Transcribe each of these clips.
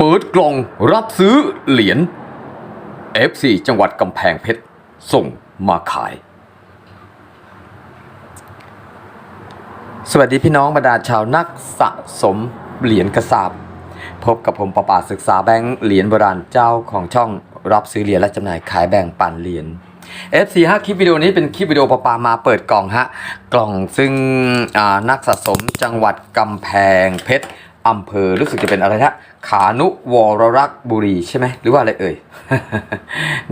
เปิดกล่องรับซื้อเหรียญ FC จังหวัดกำแพงเพชร ส่งมาขาย สวัสดีพี่น้องบรรดาชาวนักสะสมเหรียญกระสาบ พบกับผมประปาศึกษาแบงค์เหรียญโบราณเจ้าของช่องรับซื้อเหรียญและจำหน่ายขายแบ่งปันเหรียญ FC ฮะคลิปวิดีโอนี้เป็นคลิปวิดีโอประปามาเปิดกล่องฮะ กล่องซึ่งนักสะสมจังหวัดกำแพงเพชรอำเภอรู้สึกจะเป็นอะไรฮะ ขานุวรรักษ์บุรีใช่ไหมหรือว่าอะไรเอ่ย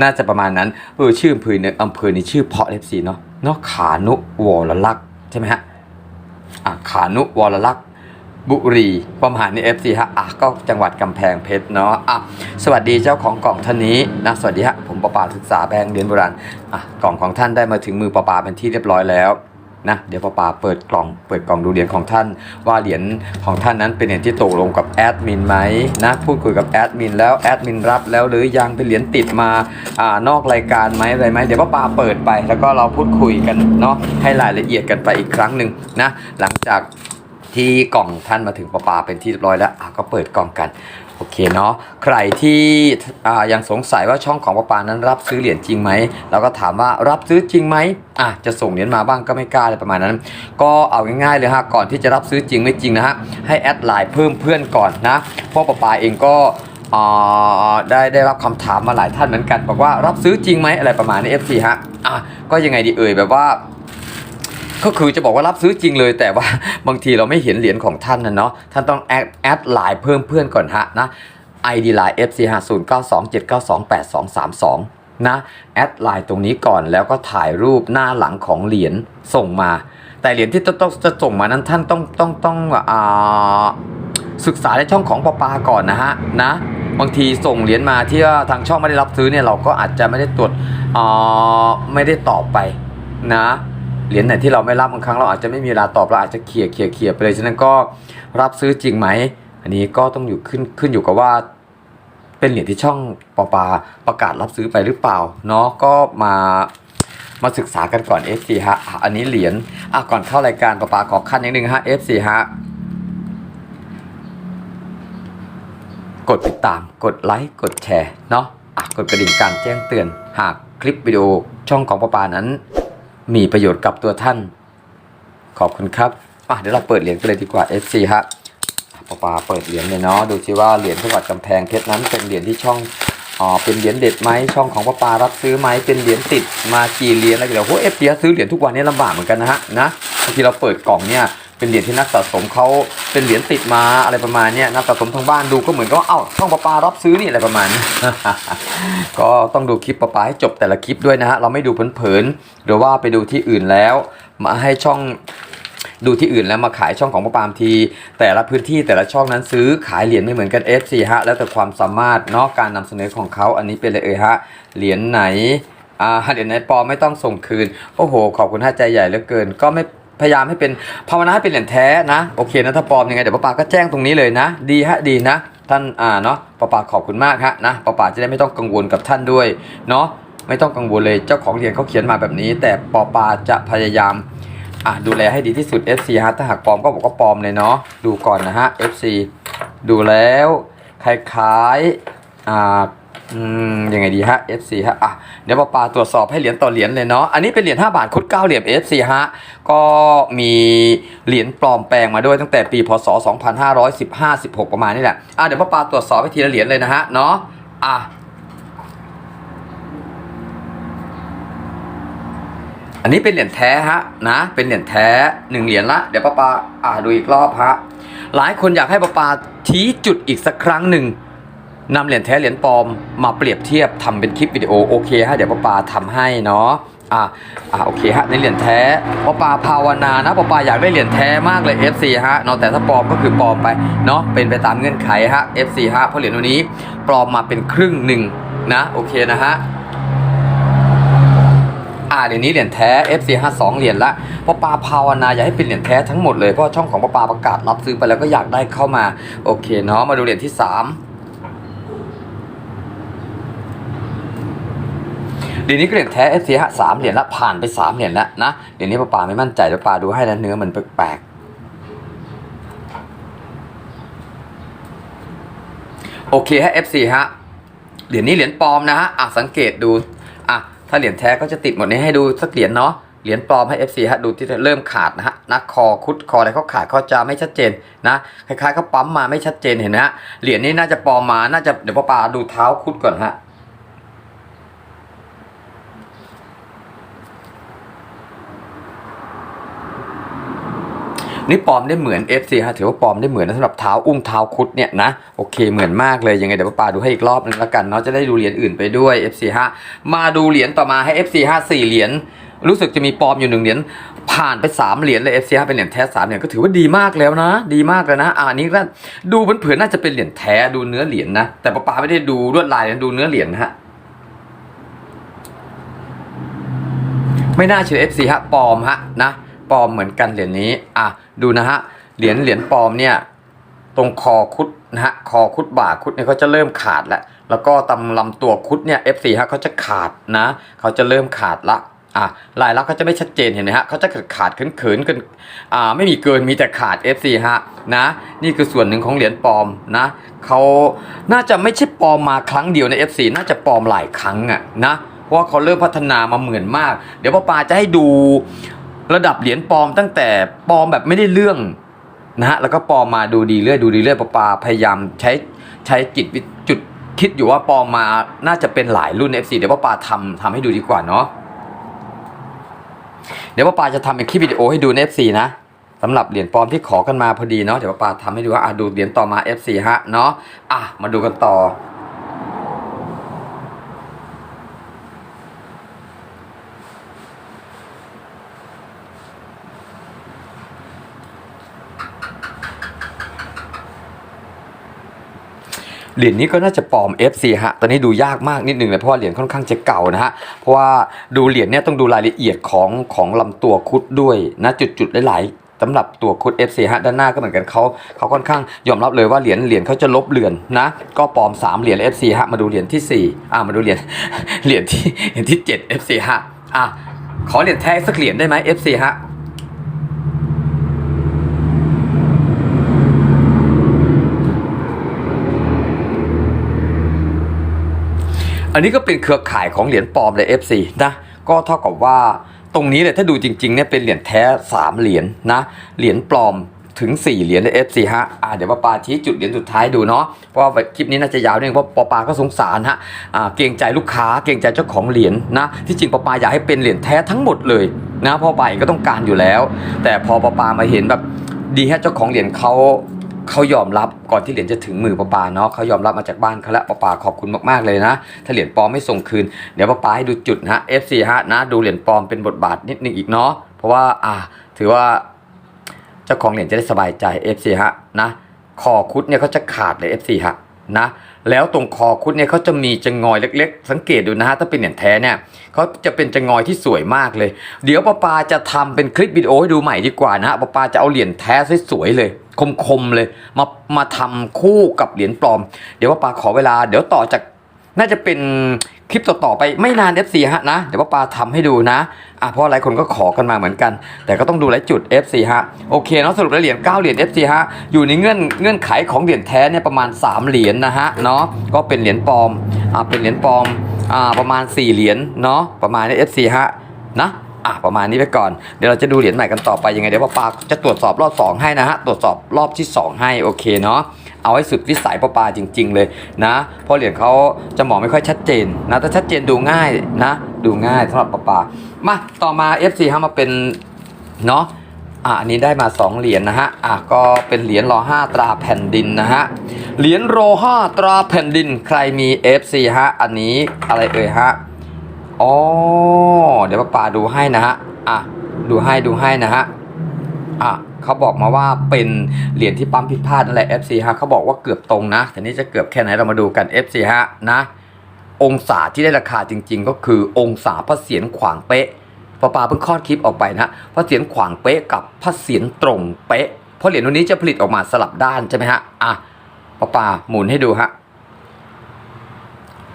น่าจะประมาณนั้นเออชื่ออำเภอเนี่ยอำเภอนี้ชื่อเพาะ FC เนาะเนาะขานุวรรักษ์ใช่ไหมฮะอะขานุวรลักษ์บุรีประมาณนี้ FC ฮะอะก็จังหวัดกำแพงเพชรเนาะอะสวัสดีเจ้าของกล่องท่านนี้นะสวัสดีฮะผมประปาศึกษาแบงค์เรียนโบราณอะกล่องของท่านได้มาถึงมือประปาเป็นที่เรียบร้อยแล้ว นะเดี๋ยวป้าปาเปิดกล่องเปิดกล่องดูเหรียญของท่าน ว่าเหรียญของท่านนั้นเป็นเหรียญที่ตกลงกับแอดมินไหมนะพูดคุยกับแอดมินแล้วแอดมินรับแล้วหรือยังเป็นเหรียญติดมาอ่านอกรายการไหมอะไรไหมเดี๋ยวป้าปาเปิดไปแล้วก็เราพูดคุยกันเนาะให้รายละเอียดกันไปอีกครั้งหนึ่งนะหลังจาก ที่กล่องท่านมาถึงประปาเป็นที่เรียบร้อยแล้วอะก็เปิดกล่องกันโอเคเนาะใครที่ยังสงสัยว่าช่องของประปานั้นรับซื้อเหรียญจริงไหมเราก็ถามว่ารับซื้อจริงไหมอะจะส่งเหรียญมาบ้างก็ไม่กล้าเลยประมาณนั้น ก็เอาง่ายๆเลยฮะก่อนที่จะรับซื้อจริงไม่จริงนะฮะให้แอดไลน์เพิ่มเพื่อนก่อนนะเพราะประปาเองก็ได้ได้รับคำถามมาหลายท่านเหมือนกัน บอกว่ารับซื้อจริงไหมอะไรประมาณนี้ FC ฮะอะก็ยังไงดีเอ่ยแบบว่า ก็คือจะบอกว่ารับซื้อจริงเลย แต่ว่าบางทีเราไม่เห็นเหรียญของท่านนะเนาะท่านต้องแอดแอดไลน์เพิ่มเพื่อนก่อนฮะนะ ID line FC 5 0 9 2 7 9 2 8 2 3 2 นะแอดไลน์ตรงนี้ก่อนแล้วก็ถ่ายรูปหน้าหลังของเหรียญส่งมา แต่เหรียญที่ต้องจะส่งมานั้นท่านต้องต้องต้องอ่าศึกษาในช่องของปปาก่อนนะฮะนะบางทีส่งเหรียญมาที่ว่าทางช่องไม่ได้รับซื้อเนี่ยเราก็อาจจะไม่ได้ตรวจอ่าไม่ได้ตอบไปนะ เหรียญไหนที่เราไม่รับบางครั้งเราอาจจะไม่มีเวลาตอบเราอาจจะเคลียร์เคลียร์เคลียร์ไปเลยฉะนั้นก็รับซื้อจริงไหม อันนี้ก็ต้องอยู่ขึ้นขึ้นอยู่กับว่า เป็นเหรียญที่ช่องปอปาประกาศรับซื้อไปหรือเปล่าเนาะก็มามาศึกษากันก่อน FC ฮะอะอันนี้เหรียญอะก่อนเข้ารายการปอปาขอขั้นนิดนึงฮะ FC ฮะ กดติดตาม กดไลค์ กดแชร์ เนาะ อะ กดกระดิ่งการแจ้งเตือน หากคลิปวิดีโอช่องของปอปานั้น มีประโยชน์กับตัวท่าน ขอบคุณครับอะเดี๋ยวเราเปิดเหรียญกันเลยดีกว่า FC ฮะปาปาเปิดเหรียญเลยเนาะดูสิว่าเหรียญพระวัดกำแพงเพชรนั้นเป็นเหรียญที่ช่องอ๋อเป็นเหรียญเด็ดไหมช่องของปาปารับซื้อไหมเป็นเหรียญติดมากี่เหรียญอะไรเดี๋ยวโอ้เอฟเซื้อเหรียญทุกวันนี้ลำบากเหมือนกันนะฮะนะบางทีเราเปิดกล่องเนี่ย เป็นเหรียญที่นักสะสมเขาเป็นเหรียญติดมาอะไรประมาณนี้นักสะสมทางบ้านดูก็เหมือนกับว่าเอ้าช่องปอปารับซื้อนี่อะไรประมาณนี้ก็ต้องดูคลิปปอปาให้จบแต่ละคลิปด้วยนะฮะเราไม่ดูเผินๆหรือว่าไปดูที่อื่นแล้ว มาให้ช่องดูที่อื่นแล้วมาขายช่องของปปามที แต่ละพื้นที่แต่ละช่องนั้นซื้อขายเหรียญไม่เหมือนกัน F4 ฮะแล้วแต่ความสามารถเนาะการนำเสนอของเขาอันนี้เป็นเลยเอ่ยฮะเหรียญไหนอ่าเหรียญไหนปอไม่ต้องส่งคืนโอ้โห ขอบคุณท่าใจใหญ่เหลือเกินก็ไม่ พยายามให้เป็นภาวนาให้เป็นเหรียญแท้นะโอเคนะถ้าปลอมยังไงเดี๋ยวป้าปาก็แจ้งตรงนี้เลยนะ ดีฮะดีนะ ท่านอ่าเนาะป้าปาขอบคุณมากฮะนะป้าปาจะได้ไม่ต้องกังวลกับท่านด้วยเนาะไม่ต้องกังวลเลยเจ้าของเหรียญเขาเขียนมาแบบนี้ แต่ปอปาจะพยายามอะดูแลให้ดีที่สุด FC ฮะถ้าหากปลอมก็บอกว่าปลอมเลยเนาะดูก่อนนะฮะ FC ดูแล้วคล้ายๆอ่า อืมยังไงดีฮะ FC ฮะอะเดี๋ยวปาปาตรวจสอบให้เหรียญต่อเหรียญเลยเนาะอันนี้เป็นเหรียญ5บาทคุด9เหรียญ FC ฮะก็มีเหรียญปลอมแปลงมาด้วยตั้งแต่ปีพศ 2515 16 ประมาณนี้แหละอะเดี๋ยวปาปาตรวจสอบให้ทีละเหรียญเลยนะฮะเนาะอะอันนี้เป็นเหรียญแท้ฮะนะเป็นเหรียญแท้หนึ่งเหรียญละเดี๋ยวป้าปาอ่าดูอีกรอบฮะหลายคนอยากให้ป้าปาชี้จุดอีกสักครั้งหนึ่ง นำเหรียญแท้เหรียญปลอมมาเปรียบเทียบทำเป็นคลิปวิดีโอโอเคฮะเดี๋ยวป้าปาทำให้เนาะอ่าอ่าโอเคฮะในเหรียญแท้ป้าปาภาวนานะป้าปาอยากได้เหรียญแท้มากเลย FC ฮะเนาะแต่ถ้าปลอมก็คือปลอมไปเนาะเป็นไปตามเงื่อนไขฮะ FC ฮะเพราะเหรียญตัวนี้ปลอมมาเป็นครึ่งหนึ่งนะโอเคนะฮะอ่าเดี๋ยวนี้เหรียญแท้ FC 52เหรียญละเพราปาภาวนาอยากให้เป็นเหรียญแท้ทั้งหมดเลยเพราะช่องของปาปาประกาศรับซื้อไปแล้วก็อยากได้เข้ามาโอเคเนาะมาดูเหรียญที่ 3 เดี๋ยวนี้ก็เหรียญแท้ FC ฮะสามเหรียญละผ่านไป3เหรียญแล้วนะเดี๋ยวนี้ปาปาไม่มั่นใจเดี๋ยวปาดูให้นะเนื้อมันแปลกๆโอเคฮะ FC ฮะเหรียญนี้เหรียญปลอมนะฮะอะสังเกตดูอะถ้าเหรียญแท้ก็จะติดหมดนี้ให้ดูสักเหรียญเนาะเหรียญปลอมให้ FC ฮะดูที่เริ่มขาดนะฮะนักคอคุดคออะไรเขาขาดเขาจะไม่ชัดเจนนะคล้ายๆเขาปั๊มมาไม่ชัดเจนเห็นไหมฮะเหรียญนี้น่าจะปลอมมาน่าจะเดี๋ยวป้าปาดูเท้าคุดก่อนฮะ นี่ปลอมได้เหมือน FC ฮะถือว่าปลอมได้เหมือนนะสำหรับเท้าอุ้งเท้าคุดเนี่ยนะโอเคเหมือนมากเลยยังไงเดี๋ยวป้าดูให้อีกรอบนึงแล้วกันเนาะจะได้ดูเหรียญอื่นไปด้วย FC ฮะมาดูเหรียญต่อมาให้ FC ฮะสี่เหรียญรู้สึกจะมีปลอมอยู่หนึ่งเหรียญผ่านไปสามเหรียญเลย FC ฮะเป็นเหรียญแท้สามเหรียญก็ถือว่าดีมากแล้วนะ ดีมากเลยนะอ่านี้ก็ดูเผินๆน่าจะเป็นเหรียญแท้ดูเนื้อเหรียญนะแต่ป้าปาไม่ได้ดูลวดลายนะดูเนื้อเหรียญนะฮะไม่น่าเชื่อ FC ฮะปลอมฮะนะ ปลอมเหมือนกันเหรียญนี้อะดูนะฮะเหรียญเหรียญปลอมเนี่ยตรงคอคุดนะฮะคอคุดบ่าคุดเนี่ยเขาจะเริ่มขาดแล้วแล้วก็ตำลำตัวคุดเนี่ย F4 ฮะเขาจะขาดนะเขาจะเริ่มขาดละอะลายลักษณ์เขาจะไม่ชัดเจนเห็นไหมฮะเขาจะขาดขาดเขินๆกันอ่าไม่มีเกินมีแต่ขาด F4 ฮะนะนี่คือส่วนหนึ่งของเหรียญปลอมนะเขาน่าจะไม่ใช่ปลอมมาครั้งเดียวใน F4 น่าจะปลอมหลายครั้งอะนะเพราะเขาเริ่มพัฒนามาเหมือนมาก เดี๋ยวป้าปาจะให้ดู ระดับเหรียญปลอมตั้งแต่ปลอมแบบไม่ได้เรื่องนะฮะแล้วก็ปลอมมาดูดีเรื่อยดูดีเรื่อยป้าปาพยายามใช้ใช้จิตวิจุดคิดอยู่ว่าปลอมมาน่าจะเป็นหลายรุ่น FC เดี๋ยวป้าปาทำทำให้ดูดีกว่าเนาะเดี๋ยวป้าปาจะทำเป็นคลิปวิดีโอให้ดูใน FC นะสำหรับเหรียญปลอมที่ขอกันมาพอดีเนาะเดี๋ยวป้าปาทำให้ดูว่าอะดูเหรียญต่อมา FC ฮะเนาะอะมาดูกันต่อ เหรียญนี้ก็น่าจะปลอม FC ฮะตอนนี้ดูยากมากนิดนึงเลยเพราะว่าเหรียญค่อนข้างจะเก่านะฮะเพราะว่าดูเหรียญเนี่ยต้องดูรายละเอียดของของลำตัวคุดด้วยนะจุดๆหลายๆสำหรับตัวคุด FC ฮะด้านหน้าก็เหมือนกันเขาเขาค่อนข้างยอมรับเลยว่าเหรียญเหรียญเขาจะลบเลือนนะ ก็ปลอม 3 เหรียญ FC ฮะมาดูเหรียญที่4อ่ามาดูเหรียญเหรียญที่เหรียญที่7 FC ฮะอะขอเหรียญแท้สักเหรียญได้ไหม FC ฮะ อันนี้ก็เป็นเครือข่ายของเหรียญปลอมเลย FC นะก็เท่ากับว่าตรงนี้เนี่ยถ้าดูจริงๆเนี่ยเป็นเหรียญแท้ 3 เหรียญนะเหรียญปลอมถึง 4 เหรียญใน FC ฮะอ่าเดี๋ยวป้าปาชี้จุดเหรียญสุดท้ายดูเนาะเพราะว่าคลิปนี้น่าจะยาวนิดนึงเพราะป้าปาก็สงสารฮะอ่าเกรงใจลูกค้าเกรงใจเจ้าของเหรียญนะที่จริงป้าปาอยากให้เป็นเหรียญแท้ทั้งหมดเลยนะพราะปก็ต้องการอยู่แล้ว แต่พอป้าปามาเห็นแบบดีฮะเจ้าของเหรียญเขา เขายอมรับก่อนที่เหรียญจะถึงมือป้าปาเนาะเขายอมรับมาจากบ้านเขาแล้วป้าปาขอบคุณมากๆเลยนะ ถ้าเหรียญปลอมไม่ส่งคืน เดี๋ยวป้าปาให้ดูจุดนะ FC ฮะนะดูเหรียญปลอมเป็นบทบาทนิดนึงอีกเนาะเพราะว่าอ่าถือว่าเจ้าของเหรียญจะได้สบายใจ FC ฮะนะคอคุดเนี่ยเขาจะขาดเลย FC ฮะนะแล้วตรงคอคุดเนี่ยเขาจะมีจะงอยเล็ก ๆ สังเกตดูนะฮะถ้าเป็นเหรียญแท้เนี่ยเขาจะเป็นจะงอยที่สวยมากเลย เดี๋ยวป้าปาจะทำเป็นคลิปวิดีโอให้ดูใหม่ดีกว่านะฮะป้าปาจะเอาเหรียญแท้สวยๆเลย คมๆเลย มามาทำคู่กับเหรียญปลอม เดี๋ยวป้าปาขอเวลา เดี๋ยวต่อจากน่าจะเป็นคลิปต่อๆไปไม่นาน FC ฮะนะ เดี๋ยวป้าปาทำให้ดูนะอะเพราะหลายคนก็ขอกันมาเหมือนกัน แต่ก็ต้องดูหลายจุด FC ฮะโอเคเนาะสรุปแล้วเหรียญ9เหรียญ FC ฮะอยู่ในเงื่อนเงื่อนไขของเหรียญแท้เนี่ยประมาณ 3 เหรียญนะฮะเนาะก็เป็นเหรียญปลอมอ่าเป็นเหรียญปลอมอ่าประมาณ 4 เหรียญเนาะประมาณนี้ FC ฮะนะ อะประมาณนี้ไปก่อน เดี๋ยวเราจะดูเหรียญใหม่กันต่อไปยังไงเดี๋ยวป้าปาจะตรวจสอบรอบ 2 ให้นะฮะ ตรวจสอบรอบที่ 2 ให้โอเคเนาะ เอาให้สุดวิสัยป้าปาจริง ๆ เลยนะ เพราะเหรียญเขาจะมองไม่ค่อยชัดเจนนะแต่ชัดเจนดูง่ายนะ ดูง่ายสำหรับป้าปามาต่อมา FC ฮะมาเป็นเนาะอะอันนี้ได้มา 2 เหรียญนะฮะ อะก็เป็นเหรียญรอ5ตราแผ่นดินนะฮะ เหรียญโรอ5ตราแผ่นดินใครมี FC ฮะ อันนี้อะไรเอ่ยฮะ อ๋อ เดี๋ยวป้าปาดูให้นะฮะ อะ ดูให้ดูให้นะฮะ อะเขาบอกมาว่าเป็นเหรียญที่ปั๊มผิดพลาดนั่นแหละ FC ฮะเขาบอกว่าเกือบตรงนะแต่นี่จะเกือบแค่ไหนเรามาดูกัน FC ฮะนะ องศาที่ได้ราคาจริง ๆ ก็คือองศาพระเศียรขวางเป๊ะปาปาเพิ่งคลอดคลิปออกไปนะพระเศียรขวางเป๊ะกับพระเศียรตรงเป๊ะเพราะเหรียญตัวนี้จะผลิตออกมาสลับด้านใช่ไหมฮะ อะปาปาหมุนให้ดูฮะ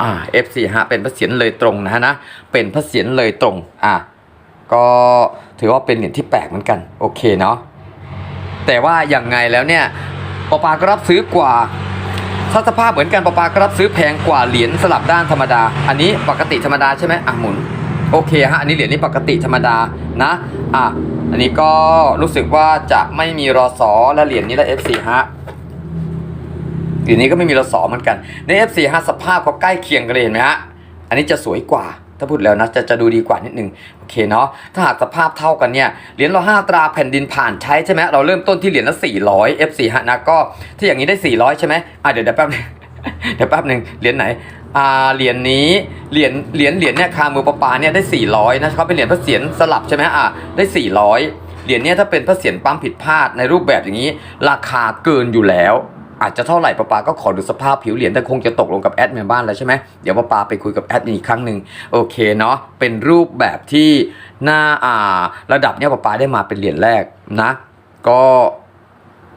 อ่า F4 ฮะเป็นพระเศียรเลยตรงนะฮะนะเป็นพระเศียรเลยตรงอะก็ถือว่าเป็นเหรียญที่แปลกเหมือนกันโอเคเนาะแต่ว่าอย่างไงแล้วเนี่ยปอปาก็รับซื้อกว่าถ้าสภาพเหมือนกันปปาก็รับซื้อแพงกว่าเหรียญสลับด้านธรรมดา อันนี้ปกติธรรมดาใช่ไหมอะหมุนโอเคฮะอันนี้เหรียญนี้ปกติธรรมดานะอะอันนี้ก็รู้สึกว่าจะไม่มีรอสอและเหรียญนี้และ F4 ฮะ เหรียญนี้ก็ไม่มีรสอเหมือนกัน ใน F4 ฮะสภาพเขาใกล้เคียงกันเลยเห็นไหมฮะ อันนี้จะสวยกว่า ถ้าพูดแล้วนะจะจะดูดีกว่านิดนึงโอเคเนาะ ถ้าหากสภาพเท่ากันเนี่ย เหรียญเราห้าตราแผ่นดินผ่านใช้ใช่ไหมเราเริ่มต้นที่เหรียญละ400 F4 ฮะนะก็ที่อย่างนี้ได้ 400 ใช่ไหมอะเดี๋ยวเดี๋ยวแป๊บนึงเดี๋ยวแป๊บหนึ่งเหรียญไหนอ่าเหรียญนี้เหรียญเหรียญเหรียญเนี่ยคามือปะปาเนี่ยได้ 400นะเขาเป็นเหรียญพระเศียรสลับใช่ไหมอะได้ 400 เหรียญเนี่ยถ้าเป็นพระเศียรปั๊มผิดพลาดในรูปแบบอย่างนี้ ราคาเกินอยู่แล้ว อาจจะเท่าไหร่ปะปาก็ขอดูสภาพผิวเหรียญแต่คงจะตกลงกับแอดมินบ้านแล้วใช่ไหมเดี๋ยวปะปาไปคุยกับแอดมินอีกครั้งหนึ่งโอเคเนาะเป็นรูปแบบที่หน้าอ่าระดับเนี้ยปะปาได้มาเป็นเหรียญแรกนะ ก็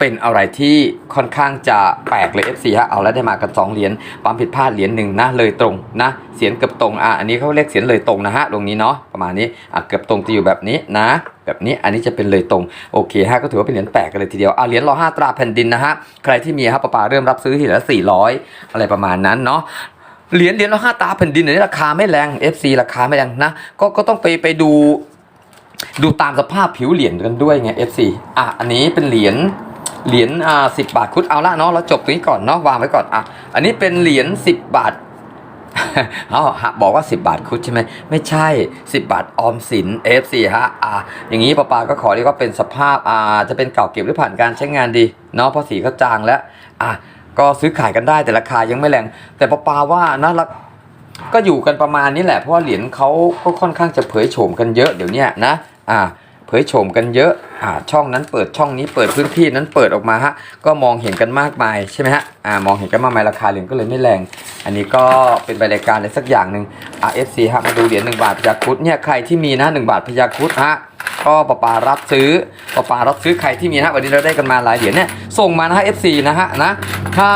เป็นอะไรที่ค่อนข้างจะแปลกเลย FC ฮะเอาแล้วได้มากันสองเหรียญปั๊มผิดพลาดเหรียญหนึ่งนะเลยตรงนะเสียนเกือบตรงอะอันนี้เขาเรียกเสียนเลยตรงนะฮะตรงนี้เนาะประมาณนี้อะเกือบตรงจะอยู่แบบนี้นะแบบนี้อันนี้จะเป็นเลยตรงโอเคฮะก็ถือว่าเป็นเหรียญแปลกกันเลยทีเดียวอะเหรียญรอห้าตราแผ่นดินนะฮะใครที่มีครับปะปาเริ่มรับซื้อทีละสี่ร้อยอะไรประมาณนั้นเนาะเหรียญเหรียญละห้าตราแผ่นดินเดี๋ยวนี้ราคาไม่แรง FC ราคาไม่แรงนะก็ก็ต้องไปไปดู ดูตามสภาพผิวเหรียญกันด้วยไง FC อะอันนี้เป็นเหรียญ เหรียญอ่าสิบาทคุดเอาละเนาะเราจบตรงนี้ก่อนเนาะวางไว้ก่อนอะอันนี้เป็นเหรียญสิบบาทเอาหะบอกว่า 10 บาทคุดใช่ไหมไม่ใช่ 10 บาทออมสิน FC ฮะอ่าอย่างนี้ป้าปาก็ขอเรียกว่าเป็นสภาพอ่าจะเป็นเก่าเก็บหรือผ่านการใช้งานดีเนาะเพราะสีเขาจางแล้วอะก็ซื้อขายกันได้แต่ราคายังไม่แรง แต่ป้าปาว่านะละก็อยู่กันประมาณนี้แหละเพราะว่าเหรียญเขาก็ค่อนข้างจะเผยโฉมกันเยอะเดี๋ยวนี้นะอ่า ยโฉมกันเยอะอ่าช่องนั้นเปิดช่องนี้เปิดพื้นที่นั้นเปิดออกมาฮะก็มองเห็นกันมากมายใช่ไหมฮะอ่ามองเห็นกันมากมายราคาเหรียญก็เลยไม่แรง อันนี้ก็เป็นรายการอะไรสักอย่างหนึ่งอ่า FC ฮะมาดูเหรียญหนึ่งบาทพยาคุดเนี่ยใครที่มีนะหนึ่งบาทพยาคุดฮะก็ปะปารับซื้อปะปารับซื้อใครที่มีนะวันนี้เราได้กันมาหลายเหรียญเนี่ยส่งมานะฮะ FC นะฮะนะถ้า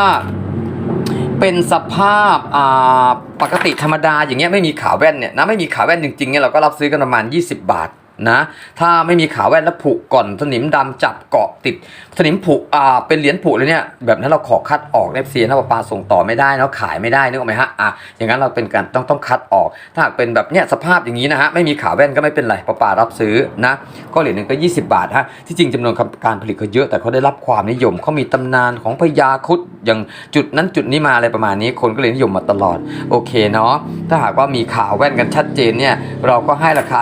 เป็นสภาพอ่าปกติธรรมดาอย่างเงี้ยไม่มีขาแว่นเนี่ยนะไม่มีขาแว่นจริงๆเนี่ยเราก็รับซื้อกันประมาณ 20 บาท นะถ้าไม่มีขาแว่นแล้วผุก่อนสนิมดำจับเกาะติด สนิมผุอ่าเป็นเหรียญผุเลยเนี่ยแบบนั้นเราขอคัดออกเอฟซีนะปะปาส่งต่อไม่ได้เนาะขายไม่ได้นึกออกไหมฮะอะอย่างนั้นเราเป็นการต้องต้องคัดออก ถ้าหากเป็นแบบเนี้ยสภาพอย่างนี้นะฮะไม่มีขาแว่นก็ไม่เป็นไรปะปารับซื้อนะก็เหรียญหนึ่งก็ 20 บาทฮะที่จริงจำนวนการผลิตเขาเยอะแต่เขาได้รับความนิยมเขามีตำนานของพญาคุดอย่างจุดนั้นจุดนี้มาอะไรประมาณนี้คนก็เลยนิยมมาตลอดโอเคเนาะถ้าหากว่ามีขาแว่นกันชัดเจนเนี่ยเราก็ให้ราคา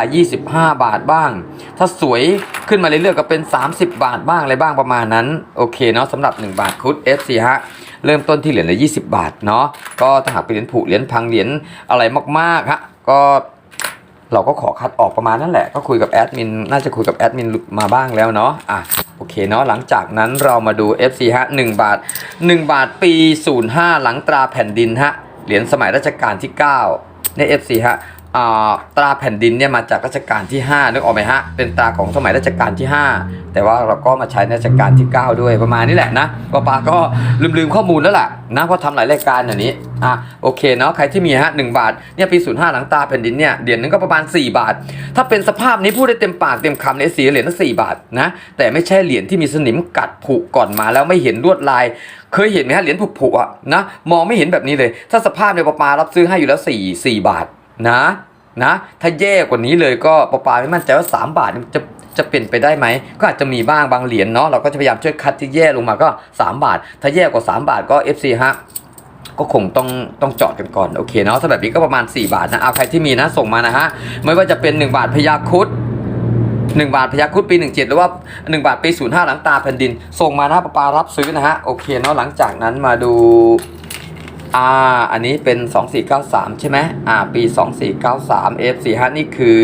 25 บาทบ้าง ถ้าสวยขึ้นมาเรื่อยๆก็เป็น 30 บาทบ้างอะไรบ้างประมาณนั้น โอเคเนาะสำหรับ 1 บาทคุด FC ฮะเริ่มต้นที่เหรียญละ20 บาทเนาะก็ถ้าหากเป็นเหรียญผุเหรียญพังเหรียญอะไรมากๆฮะก็เราก็ขอคัดออกประมาณนั่นแหละ ก็คุยกับแอดมิน น่าจะคุยกับแอดมินมาบ้างแล้วเนาะ อะ โอเคเนาะ หลังจากนั้นเรามาดู FC ฮะ 1 บาท 1 บาทปี 05 หลังตราแผ่นดินฮะ เหรียญสมัยรัชกาลที่ 9 ใน FC ฮะ ตราแผ่นดินเนี่ยมาจากรัชกาลที่5นึกออกไหมฮะเป็นตราของสมัยรัชกาลที่ 5 แต่ว่าเราก็มาใช้ในรัชกาลที่ 9 ด้วยประมาณนี้แหละนะป้าปาก็ลืมลืมๆข้อมูลแล้วล่ะนะเพราะทำหลายรายการอย่างนี้อะโอเคเนาะใครที่มีฮะหบาทเนี่ยปี05หลังตาแผ่นดินเนี่ยเหรียญนึงก็ประมาณ 4 บาท ถ้าเป็นสภาพนี้พูดได้เต็มปากเต็มคำเลยสีเหรียญละ4บาทนะแต่ไม่ใช่เหรียญที่มีสนิมกัดผุก่อนมาแล้วไม่เห็นลวดลาย เคยเห็นไหมฮะเหรียญผุๆอะนะมองไม่เห็นแบบนี้เลย ถ้าสภาพเนี่ยป้าปารับซื้อให้อยู่แล้ว4 4บาทนะ นะ ถ้าแย่กว่านี้เลยก็ปะปาไม่มั่นใจว่า 3 บาทจะจะเป็นไปได้ไหม ก็อาจจะมีบ้างบางเหรียญเนาะเราก็จะพยายามช่วยคัดที่แย่ลงมาก็ 3 บาท ถ้าแย่กว่า 3 บาทก็ FC ฮะก็คงต้องต้องจอดกันก่อนโอเคเนาะถ้าแบบนี้ก็ประมาณ 4 บาทนะเอาใครที่มีนะส่งมานะฮะไม่ว่าจะเป็น 1 บาทพยาคุด1บาทพยาคุดปี 17 หรือว่า 1 บาทปี 05 หลังตาแผ่นดิน ส่งมานะปะปารับซื้อนะฮะโอเคเนาะหลังจากนั้นมาดู อ่าอันนี้เป็น 2493 ใช่ไหมอ่าปี 2493 F45 นี่คือ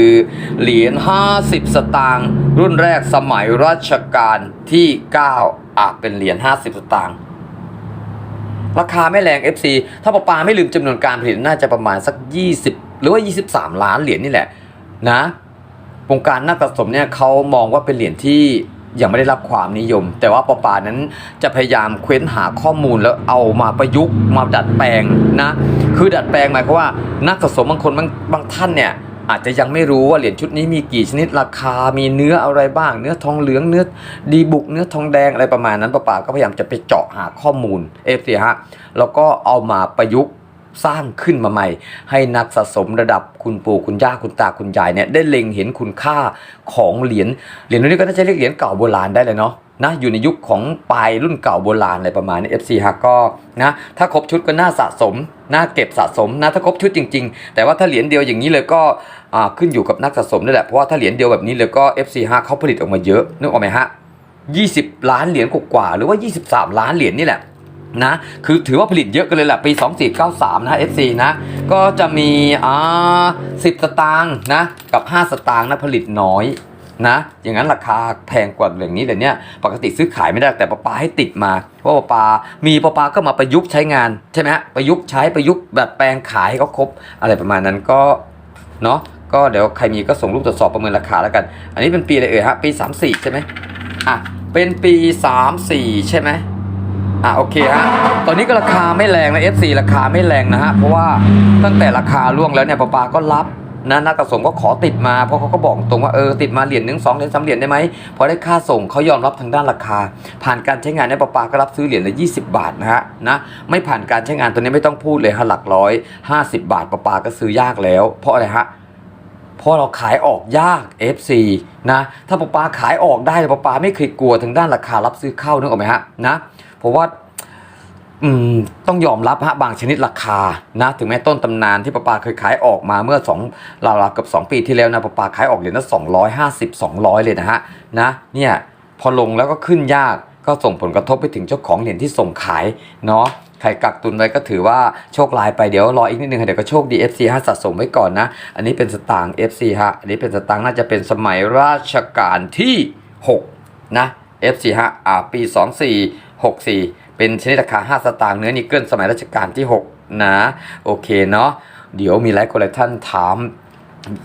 เหรียญ 50 สตางค์รุ่นแรกสมัยรัชกาลที่ 9 อะเป็นเหรียญ 50 สตางค์ราคาไม่แรง FC ถ้าปะปาไม่ลืมจำนวนการผลิตน่าจะประมาณสัก 20 หรือว่า 23 ล้านเหรียญนี่แหละนะวงการนักสะสมเนี่ยเขามองว่าเป็นเหรียญที่ ยังไม่ได้รับความนิยม แต่ว่าปอปานั้นจะพยายามเค้นหาข้อมูลแล้วเอามาประยุกต์มาดัดแปลงนะคือดัดแปลงหมายความว่านักสะสมบางคนบางบางท่านเนี่ยอาจจะยังไม่รู้ว่าเหรียญชุดนี้มีกี่ชนิดราคา มีเนื้ออะไรบ้าง เนื้อทองเหลืองเนื้อดีบุกเนื้อทองแดงอะไรประมาณนั้นป้าป๋าก็พยายามจะไปเจาะหาข้อมูลเอฟซีฮะแล้วก็เอามาประยุกต์ สร้างขึ้นมาใหม่ ให้นักสะสมระดับคุณปู่คุณย่าคุณตาคุณยายเนี่ยได้เล็งเห็นคุณค่าของเหรียญเหรียญนี้ก็น่าจะเรียกเหรียญเก่าโบราณได้เลยเนาะนะอยู่ในยุคของปลายรุ่นเก่าโบราณอะไรประมาณนี้ FC ฮะก็นะถ้าครบชุดก็น่าสะสมน่าเก็บสะสมนะถ้าครบชุดจริง ๆ แต่ว่าถ้าเหรียญเดียวอย่างนี้เลยก็ขึ้นอยู่กับนักสะสมนี่แหละเพราะว่าถ้าเหรียญเดียวแบบนี้เลยก็ FC ฮะเขาผลิตออกมาเยอะนึกออกไหมฮะ20 ล้านเหรียญกว่าหรือว่า 23 ล้านเหรียญนี่แหละ นะคือถือว่าผลิตเยอะกันเลยแหละปี 2493 นะ FC นะ ก็จะมีอ่า10 สตางค์นะ กับ 5 สตางค์นะ ผลิตน้อยนะ อย่างนั้นราคาแพงกว่าอย่างนี้แต่เนี้ยปกติซื้อขายไม่ได้แต่ปลาปาให้ติดมาเพราะปลาปามีปลาปาก็มาประยุกต์ใช้งานใช่ไหมประยุกต์ใช้ประยุกต์แบบแปลงขายให้เขาครบอะไรประมาณนั้นก็เนาะก็เดี๋ยวใครมีก็ส่งรูปตรวจสอบประเมินราคาแล้วกัน อันนี้เป็นปีอะไรเอ่ยฮะปี 34 ใช่ไหมอะเป็นปี 34 ใช่ไหม อะโอเคฮะ ตอนนี้ก็ราคาไม่แรงนะ FC ราคาไม่แรงนะฮะ เพราะว่าตั้งแต่ราคาล่วงแล้วเนี่ยปปาก็รับนะนักกระสมก็ขอติดมาเพราะเขาก็บอกตรงว่าเออติดมาเหรียญหนึ่งสองเหรียญสามเหรียญได้ไหมพอได้ค่าส่งเขายอมรับทางด้านราคา ผ่านการใช้งานเนี่ยปปาก็รับซื้อเหรียญละ20 บาทนะฮะนะไม่ผ่านการใช้งานตัวนี้ไม่ต้องพูดเลยฮะหลักร้อย50 บาทปปาก็ซื้อยากแล้ว เพราะอะไรฮะเพราะเราขายออกยาก FC นะถ้าปปาขายออกได้ปาปาไม่เคยกลัวทางด้านราคารับซื้อเข้านึกออกไหมฮะนะ เพราะว่าต้องยอมรับฮะบางชนิดราคานะถึงแม้ต้นตำนานที่ปาปาเคยขายออกมาเมื่อ2ราวๆเกับ 2 ปีที่แล้วนะปาปาขายออกเหรียญละ250 200 เลยนะฮะนะเนี่ยพอลงแล้วก็ขึ้นยากก็ส่งผลกระทบไปถึงเจ้าของเหรียญที่ส่งขายเนาะใครกักตุนไว้ก็ถือว่าโชคลายไปเดี๋ยวรออีกนิดนึงค่ะเดี๋ยวก็โชคดี FC ฮะสะสมไว้ก่อนนะ อันนี้เป็นสตางค์ FC ฮะอันนี้เป็นสตางค์น่าจะเป็นสมัยราชการที่ 6 นะ FC ฮะอ่าปี 64 เป็นชนิดราคา 5 สตางค์เนื้อนิกเกิลสมัยรัชกาลที่ 6 นะ โอเคเนาะเดี๋ยวมีหลายคนหลายท่านถาม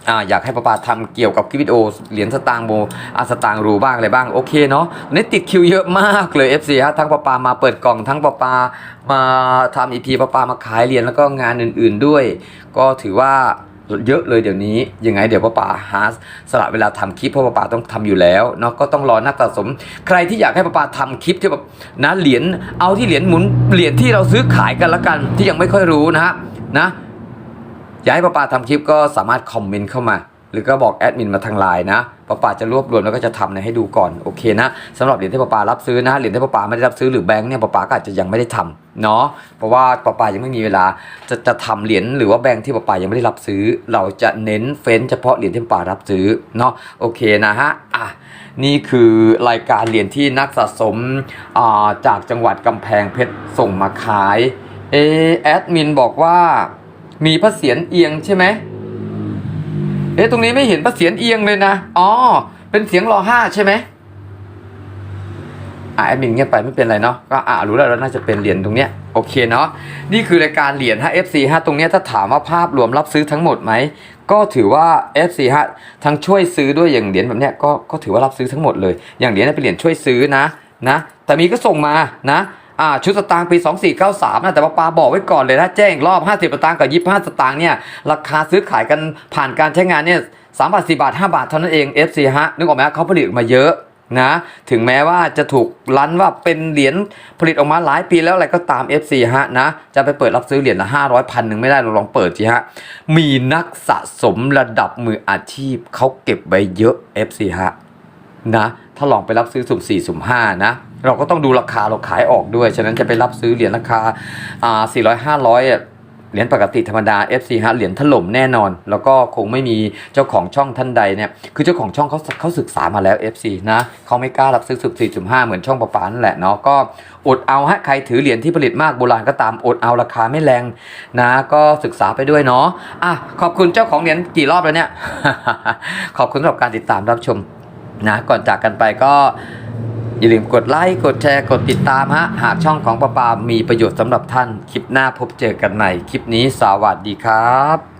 ออยากให้ป้าปาทำเกี่ยวกับคลิปวิดีโอเหรียญสตางค์โบอาสตางค์รูบ้างอะไรบ้าง โอเคเนาะนี่ติดคิวเยอะมากเลย FC ฮะทั้งป้าปามาเปิดกล่องทั้งป้าปามาทำอีพีป้าปามาขายเหรียญแล้วก็งานอื่น ๆด้วย ก็ถือว่า เยอะเลยเดี๋ยวนี้ยังไงเดี๋ยวป้าป๋าหาสละเวลาทำคลิปเพราะป้าป๋าต้องทำอยู่แล้วเนาะก็ต้องรอนักสะสม ใครที่อยากให้ป้าป๋าทำคลิปที่แบบนะเหรียญเอาที่เหรียญหมุนเหรียญที่เราซื้อขายกันละกัน ที่ยังไม่ค่อยรู้นะฮะนะอยากให้ป้าป๋าทำคลิปก็สามารถคอมเมนต์เข้ามา หรือก็บอกแอดมินมาทางไลน์นะป้าป๋าจะรวบรวมแล้วก็จะทำในให้ดูก่อนโอเคนะสำหรับเหรียญที่ป้าป๋ารับซื้อนะเหรียญที่ป้าป๋าไม่ได้รับซื้อหรือแบงค์เนี่ยป้าป๋าก็อาจจะยังไม่ได้ทำ เนาะเพราะว่าป้าป๋ายังไม่มีเวลา จะจะทำเหรียญหรือว่าแบงค์ที่ป้าป๋ายังไม่ได้รับซื้อ เราจะเน้นเฟ้นเฉพาะเหรียญที่ป้าป๋ารับซื้อเนาะโอเคนะฮะอะนี่คือรายการเหรียญที่นักสะสมอ่าจากจังหวัดกำแพงเพชรส่งมาขายเอแอดมินบอกว่ามีพระเศียรเอียงใช่ไหมเอ๊ะตรงนี้ไม่เห็นพระเศียรเอียงเลยนะอ๋อเป็นเสียงรอห้าใช่ไหม อะแอดมินเงียบไปไม่เป็นไรเนาะก็อ่ารู้แล้วแล้วน่าจะเป็นเหรียญตรงเนี้ยโอเคเนาะนี่คือรายการเหรียญฮะ FC ฮะตรงเนี้ยถ้าถามว่าภาพรวมรับซื้อทั้งหมดไหมก็ถือว่า FC ฮะทั้งช่วยซื้อด้วยอย่างเหรียญแบบเนี้ยก็ก็ถือว่ารับซื้อทั้งหมดเลย อย่างเหรียญเนเป็นเหรียญช่วยซื้อนะนะแต่มีก็ส่งมานะอ่าชุดสตางค์ปี 2493นะแต่ว่าปาบอกไว้ก่อนเลยนะแจ้งอีกรอบ 50 สตางค์กับ 25 สตางค์เนี่ยราคาซื้อขายกันผ่านการใช้งานเนี่ย3บาท4บาท5บาทเท่านั้นเอง FC ฮะนึกออกไหมเขาผลิตออกมาเยอะ นะถึงแม้ว่าจะถูกลันว่าเป็นเหรียญผลิตออกมาหลายปีแล้วอะไรก็ตาม FC ฮะนะจะไปเปิดรับซื้อเหรียญละ500พันหนึ่งไม่ได้เราลองเปิดสิฮะมีนักสะสมระดับมืออาชีพเขาเก็บไว้เยอะ FC ฮะนะถ้าลองไปรับซื้อสุ่ม4สุ่ม5นะเราก็ต้องดูราคาเราขายออกด้วย ฉะนั้นจะไปรับซื้อเหรียญราคาอ่า400 500อะ เหรียญปกติธรรมดา FC ฮะเหรียญถล่มแน่นอน แล้วก็คงไม่มีเจ้าของช่องท่านใดเนี่ยคือเจ้าของช่องเขาเขาศึกษามาแล้ว FC นะเขาไม่กล้ารับซื้อสุด4.5 เหมือนช่องประปานั่นแหละเนาะก็อดเอาฮะใครถือเหรียญที่ผลิตมากโบราณก็ตามอดเอาราคาไม่แรงนะก็ศึกษาไปด้วยเนาะอะขอบคุณเจ้าของเหรียญกี่รอบแล้วเนี่ยขอบคุณสำหรับการติดตามรับชมนะก่อนจากกันไปก็ อย่าลืมกดไลค์ กดแชร์ กดติดตามฮะ หากช่องของปะปามีประโยชน์สำหรับท่าน คลิปหน้าพบเจอกันใหม่ คลิปนี้สวัสดีครับ